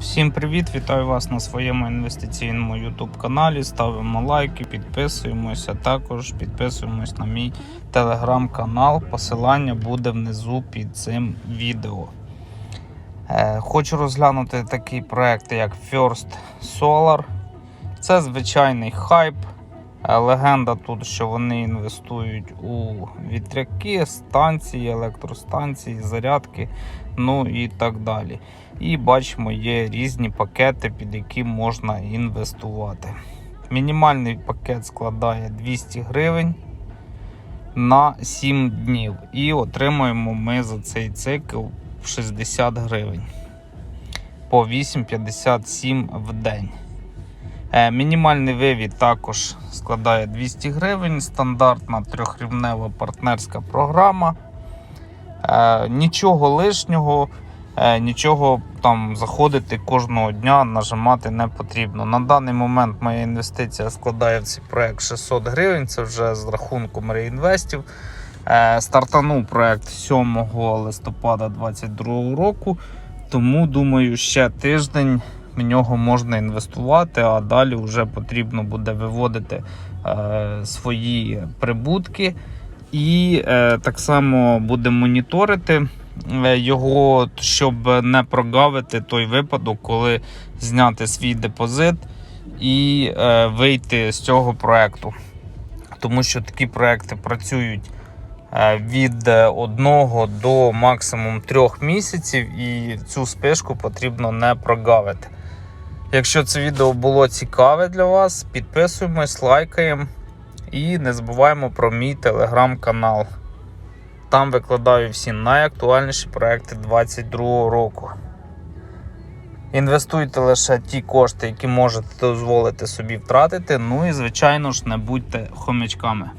Всім привіт! Вітаю вас на своєму інвестиційному YouTube каналі. Ставимо лайки, підписуємося. Також підписуємось на мій телеграм-канал. Посилання буде внизу під цим відео. Е, Хочу розглянути такий проект, як First Solar. Це звичайний хайп. Е, Легенда тут, що вони інвестують у вітряки, станції, електростанції, зарядки, ну і так далі. І бачимо, є різні пакети, під які можна інвестувати. Мінімальний пакет складає 200 гривень на 7 днів. І отримуємо ми за цей цикл 60 гривень по 8,57 в день. Е, Мінімальний вивід також складає 200 гривень. Стандартна трьохрівнева партнерська програма. Е, Нічого лишнього, е, нічого там заходити кожного дня, нажимати не потрібно. На даний момент моя інвестиція складає в цей проект 600 гривень. Це вже з рахунком реінвестів. Стартанув проект 7 листопада 2022 року. Тому думаю, ще тиждень в нього можна інвестувати, а далі вже потрібно буде виводити е, свої прибутки. І е, так само буде моніторити е, його, щоб не прогавити той випадок, коли зняти свій депозит і е, вийти з цього проекту. Тому що такі проекти працюють е, від 1 до максимум 3 місяців, і цю спишку потрібно не прогавити. Якщо це відео було цікаве для вас, підписуємось, лайкаємо і не забуваємо про мій телеграм-канал. Там викладаю всі найактуальніші проекти 2022 року. Інвестуйте лише ті кошти, які можете дозволити собі втратити. Ну і, звичайно ж, не будьте хомячками.